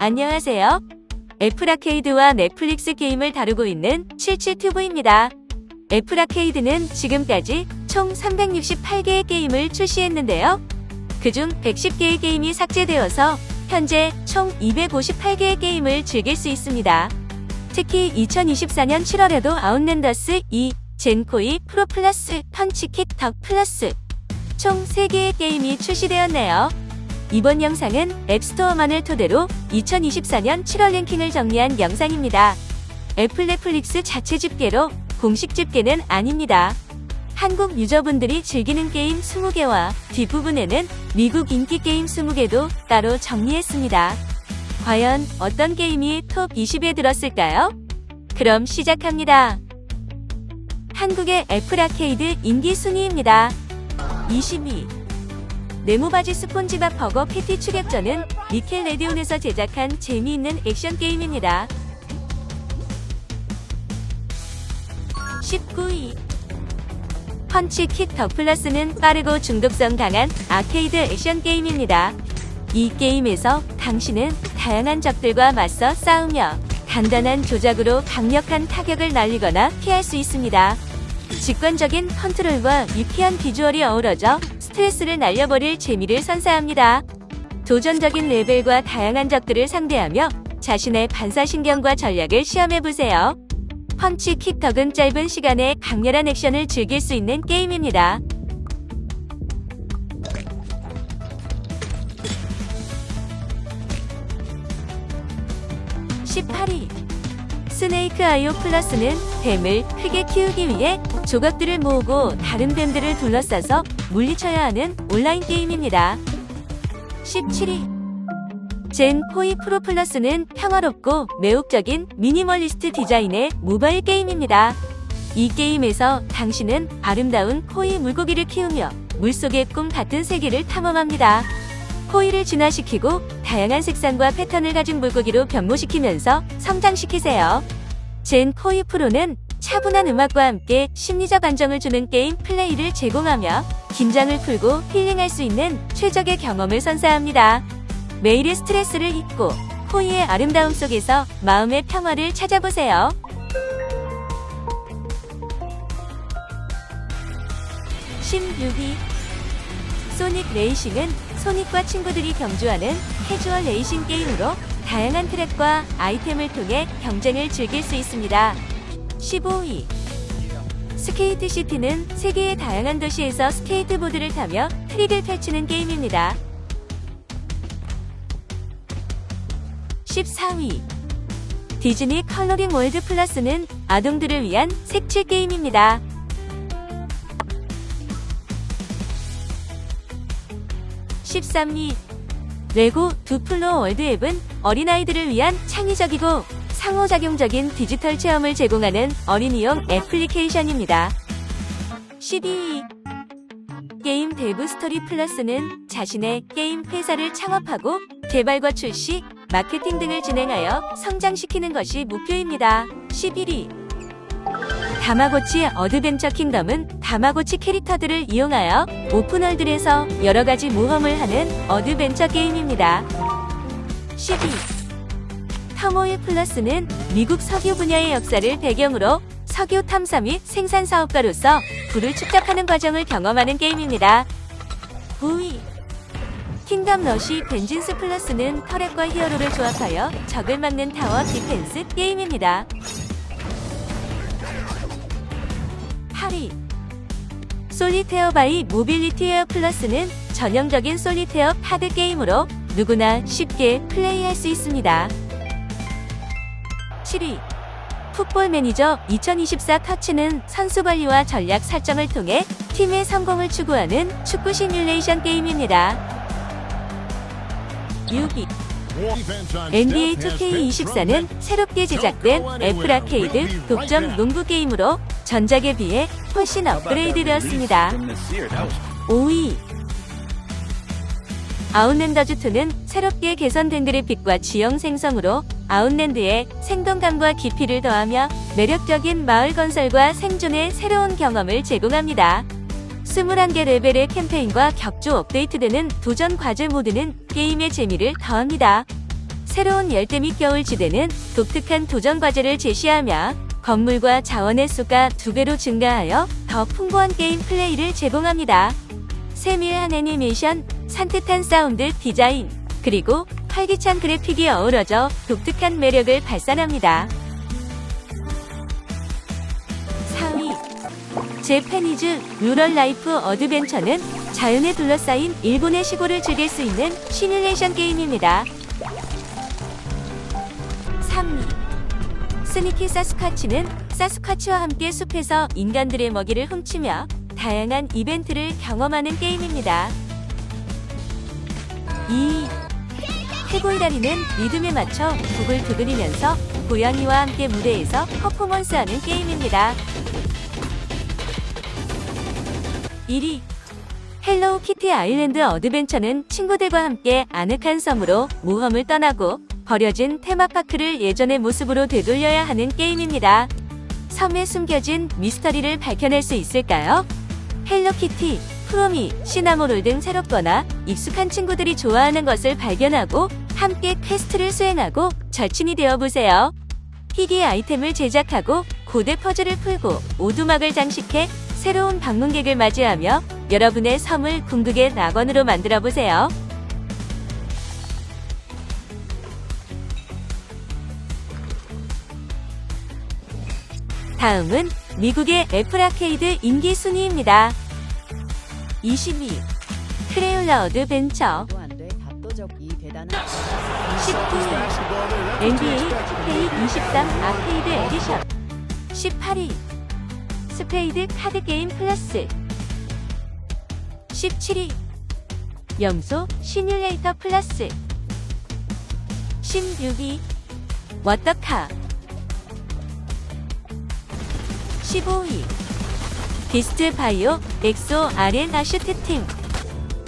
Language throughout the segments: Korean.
안녕하세요. 애플아케이드와 넷플릭스 게임을 다루고 있는 77튜브입니다. 애플아케이드는 지금까지 총 368개의 게임을 출시했는데요. 그중 110개의 게임이 삭제되어서 현재 총 258개의 게임을 즐길 수 있습니다. 특히 2024년 7월에도 아웃랜더스 2, 젠코이 프로 플러스, 펀치킷 덕 플러스 총 3개의 게임이 출시되었네요. 이번 영상은 앱스토어만을 토대로 2024년 7월 랭킹을 정리한 영상입니다. 애플 넷플릭스 자체 집계로 공식 집계는 아닙니다. 한국 유저분들이 즐기는 게임 20개와 뒷부분에는 미국 인기 게임 20개도 따로 정리했습니다. 과연 어떤 게임이 톱 20에 들었을까요? 그럼 시작합니다. 한국의 애플 아케이드 인기 순위입니다. 22. 네모바지 스폰지밥 버거 패티 추격전은 니켈 레디온에서 제작한 재미있는 액션 게임입니다. 19위. 펀치킥 더 플러스는 빠르고 중독성 강한 아케이드 액션 게임입니다. 이 게임에서 당신은 다양한 적들과 맞서 싸우며 간단한 조작으로 강력한 타격을 날리거나 피할 수 있습니다. 직관적인 컨트롤과 유쾌한 비주얼이 어우러져 스트레스를 날려버릴 재미를 선사합니다. 도전적인 레벨과 다양한 적들을 상대하며 자신의 반사신경과 전략을 시험해보세요. 펀치 킥덕은 짧은 시간에 강렬한 액션을 즐길 수 있는 게임입니다. (18위) 스네이크 아이오 플러스는 뱀을 크게 키우기 위해 조각들을 모으고 다른 뱀들을 둘러싸서 물리쳐야 하는 온라인 게임입니다. 17위 젠 포이 프로 플러스는 평화롭고 매혹적인 미니멀리스트 디자인의 모바일 게임입니다. 이 게임에서 당신은 아름다운 포이 물고기를 키우며 물속의 꿈 같은 세계를 탐험합니다. 포이를 진화시키고 다양한 색상과 패턴을 가진 물고기로 변모시키면서 성장시키세요. 젠 포이 프로는 차분한 음악과 함께 심리적 안정을 주는 게임 플레이를 제공하며 긴장을 풀고 힐링할 수 있는 최적의 경험을 선사합니다. 매일의 스트레스를 잊고 포이의 아름다움 속에서 마음의 평화를 찾아보세요. (16위) 소닉 레이싱은 소닉과 친구들이 경주하는 캐주얼 레이싱 게임으로 다양한 트랙과 아이템을 통해 경쟁을 즐길 수 있습니다. 15위 스케이트 시티는 세계의 다양한 도시에서 스케이트보드를 타며 트릭을 펼치는 게임입니다. 14위 디즈니 컬러링 월드 플러스는 아동들을 위한 색칠 게임입니다. 13위 레고 두플로 월드 앱은 어린아이들을 위한 창의적이고 상호작용적인 디지털 체험을 제공하는 어린이용 애플리케이션입니다. 12위 게임 데브 스토리 플러스는 자신의 게임 회사를 창업하고 개발과 출시, 마케팅 등을 진행하여 성장시키는 것이 목표입니다. 11위 다마고치 어드벤처 킹덤은 다마고치 캐릭터들을 이용하여 오픈월드에서 여러 가지 모험을 하는 어드벤처 게임입니다. 12. 터모일 플러스는 미국 석유 분야의 역사를 배경으로 석유 탐사 및 생산 사업가로서 불을 축적하는 과정을 경험하는 게임입니다. 9위 킹덤 러시 벤진스 플러스는 터렛과 히어로를 조합하여 적을 막는 타워 디펜스 게임입니다. 8위 솔리테어 바이 모빌리티 에어 플러스는 전형적인 솔리테어 카드 게임으로 누구나 쉽게 플레이할 수 있습니다. 7위 풋볼 매니저 2024 터치는 선수 관리와 전략 설정을 통해 팀의 성공을 추구하는 축구 시뮬레이션 게임입니다. 6위 NBA 2K24는 새롭게 제작된 애플 아케이드 독점 농구 게임으로 전작에 비해 훨씬 업그레이드 되었습니다. 5위 아웃랜더즈2는 새롭게 개선된 그래픽과 지형 생성으로 아웃랜드의 생동감과 깊이를 더하며 매력적인 마을 건설과 생존의 새로운 경험을 제공합니다. 21개 레벨의 캠페인과 격조 업데이트되는 도전 과제 모드는 게임의 재미를 더합니다. 새로운 열대 및 겨울 지대는 독특한 도전 과제를 제시하며 건물과 자원의 수가 두 배로 증가하여 더 풍부한 게임 플레이를 제공합니다. 세밀한 애니메이션, 산뜻한 사운드 디자인, 그리고 활기찬 그래픽이 어우러져 독특한 매력을 발산합니다. 4위 제페니즈 루럴 라이프 어드벤처는 자연에 둘러싸인 일본의 시골을 즐길 수 있는 시뮬레이션 게임입니다. 3위 스니키 사스카치는 사스카치와 함께 숲에서 인간들의 먹이를 훔치며 다양한 이벤트를 경험하는 게임입니다. 2. 해골다리는 리듬에 맞춰 곡을 두드리면서 고양이와 함께 무대에서 퍼포먼스하는 게임입니다. 1위 헬로우 키티 아일랜드 어드벤처는 친구들과 함께 아늑한 섬으로 모험을 떠나고 버려진 테마파크를 예전의 모습으로 되돌려야 하는 게임입니다. 섬에 숨겨진 미스터리를 밝혀낼 수 있을까요? 헬로키티, 프로미, 시나모롤 등 새롭거나 익숙한 친구들이 좋아하는 것을 발견하고 함께 퀘스트를 수행하고 절친이 되어보세요. 희귀 아이템을 제작하고 고대 퍼즐을 풀고 오두막을 장식해 새로운 방문객을 맞이하며 여러분의 섬을 궁극의 낙원으로 만들어 보세요. 다음은 미국의 애플 아케이드 인기 순위입니다. 22. 크레올라 어드벤처. 안돼 답도적 이 대단한 19위 NBA 2K 23 아케이드 에디션. 18위 스페이드 카드 게임 플러스. 17위 염소 시뮬레이터 플러스. 16위 워터카. 15위 비스트 바이오 엑소 아레나 슈트 팀.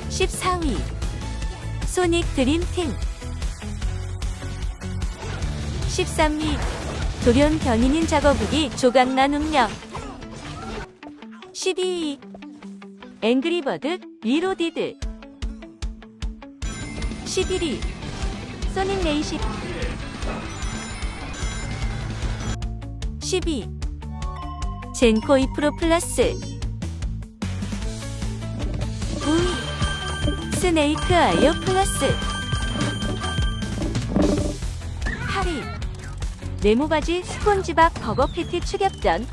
14위. 소닉 드림 팀. 13위. 돌연 변인인 작업국이 조각난 운명 12위. 앵그리버드 리로디드. 11위. 소닉 레이시. 12 젠코이 프로 플러스. 9위 스네이크 아이오 플러스. 8위 네모바지 스폰지밥 버거 패티 추격전.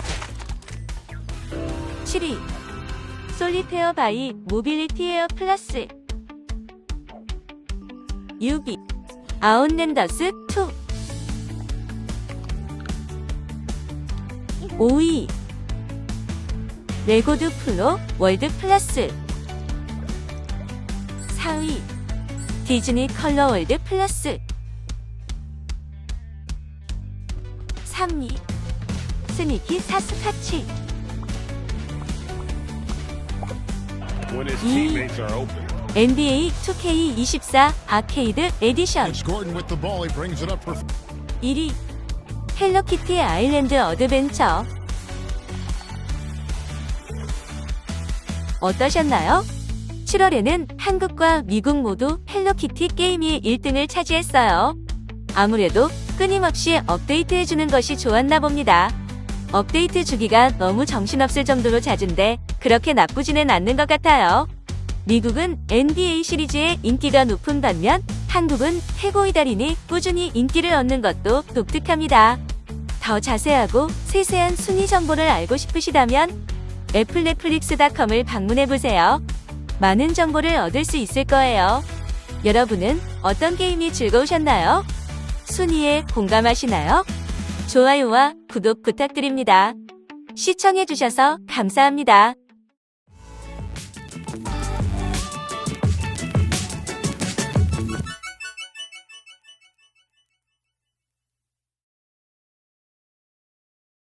7위. 솔리테어 바이 모빌리티 에어 플러스. 6위. 아웃랜더스 2 5위 레고드 플로 월드 플러스 4위 디즈니 컬러 월드 플러스 3위 스니키 사스카치 when his Mm. teammates are open. NBA 2K24 아케이드 에디션 It's Gordon with the ball. He brings it up for 1위 헬로키티 아일랜드 어드벤처 어떠셨나요? 7월에는 한국과 미국 모두 헬로키티 게임이 1등을 차지했어요. 아무래도 끊임없이 업데이트해주는 것이 좋았나 봅니다. 업데이트 주기가 너무 정신없을 정도로 잦은데 그렇게 나쁘지는 않는 것 같아요. 미국은 NBA 시리즈의 인기가 높은 반면 한국은 해고의 달인이 꾸준히 인기를 얻는 것도 독특합니다. 더 자세하고 세세한 순위 정보를 알고 싶으시다면 애플 넷플릭스닷컴을 방문해보세요. 많은 정보를 얻을 수 있을 거예요. 여러분은 어떤 게임이 즐거우셨나요? 순위에 공감하시나요? 좋아요와 구독 부탁드립니다. 시청해주셔서 감사합니다.